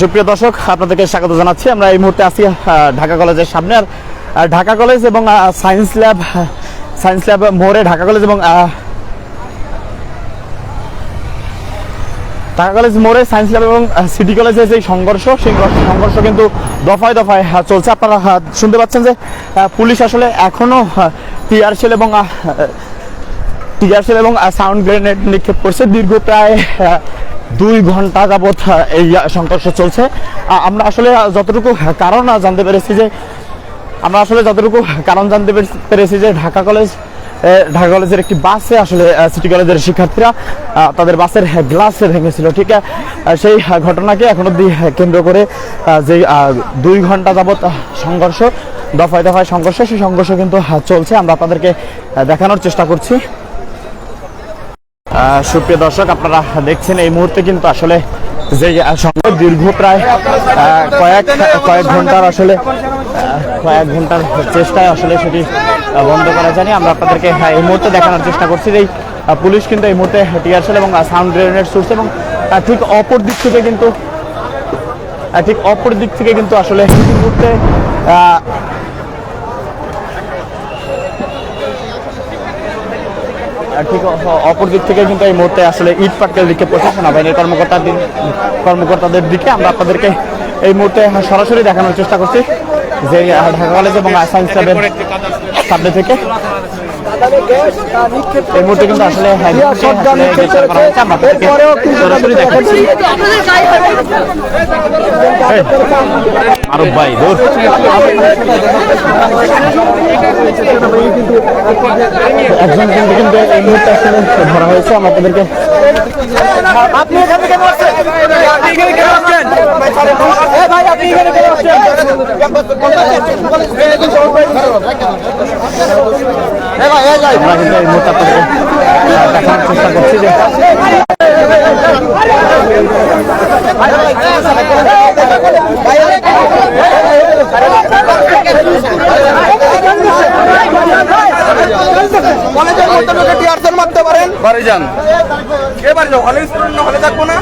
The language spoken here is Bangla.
সুপ্রিয় দর্শক, আপনাদেরকে স্বাগত জানাচ্ছি। আমরা এই মুহূর্তে আছি ঢাকা কলেজের সামনে। আর ঢাকা কলেজ এবং সায়েন্স ল্যাব সায়েন্স ল্যাব মোড়ে ঢাকা কলেজ এবং ঢাকা কলেজ মোড়ে সায়েন্স ল্যাব এবং সিটি কলেজের যে সংঘর্ষ, সেই সংঘর্ষ কিন্তু দফায় দফায় চলছে। আপনারা শুনতে পাচ্ছেন যে পুলিশ আসলে এখনও টিয়ারশেল এবং টিয়ারশেল এবং সাউন্ড গ্রেনেড নিক্ষেপ করছে। দীর্ঘ প্রায় দুই ঘণ্টা যাবৎ এই সংঘর্ষ চলছে। আমরা আসলে যতটুকু কারণ জানতে পেরেছি যে, আমরা আসলে যতটুকু কারণ জানতে পেরে- পেরেছি যে ঢাকা কলেজ ঢাকা কলেজের একটি বাসে আসলে সিটি কলেজের শিক্ষার্থীরা তাদের বাসের গ্লাস ভেঙেছিল, ঠিক সেই ঘটনাকে এখন অব্দি কেন্দ্র করে যে দুই ঘণ্টা যাবৎ সংঘর্ষ, দফায় দফায় সংঘর্ষ, সেই সংঘর্ষ কিন্তু চলছে। আমরা আপনাদেরকে দেখানোর চেষ্টা করছি। সুপ্রিয় দর্শক, আপনারা দেখছেন এই মুহূর্তে কিন্তু আসলে যে সংঘর্ষ দীর্ঘ প্রায় কয়েক কয়েক ঘণ্টার আসলে কয়েক ঘণ্টার চেষ্টায় আসলে সেটি বন্ধ করা জানি আমরা আপনাদেরকে এই মুহূর্তে দেখানোর চেষ্টা করছি যে পুলিশ কিন্তু এই মুহূর্তে টিয়ারশেল এবং সাউন্ড গ্রেনেড ছুটছে এবং ঠিক অপর দিক থেকে কিন্তু ঠিক অপর দিক থেকে কিন্তু আসলে এই মুহূর্তে আহ, আর ঠিক অপর দিক থেকে কিন্তু এই মুহূর্তে আসলে ইট পাটকেল দিকে করছে সেনাবাহিনীর কর্মকর্তাদের কর্মকর্তাদের দিকে আমরা আপনাদেরকে এই মুহূর্তে সরাসরি দেখানোর চেষ্টা করছি যে ঢাকা কলেজ এবং সায়েন্স ল্যাবের সামনে থেকে। এই মুহূর্তে কিন্তু আসলে হ্যাঁ, সরাসরি দেখাচ্ছি। আরব ভাই একজন কিন্তু কিন্তু এই মুহূর্তে ধরা হয়েছে আমরা আপনাদেরকে আপনি এখান থেকে বসছেন আপনি এখানে কেন আসছেন এ ভাই আপনি এখানে কেন আসছেন আমরা কিন্তু এই মুহূর্তে আপনাদেরকে চেষ্টা করছি যে কলেজের মধ্যে ঢুকে টিআরসেল মারতে পারেন। বাড়ি যান। কে হলে স্টুডেন্ট হলে থাকব না।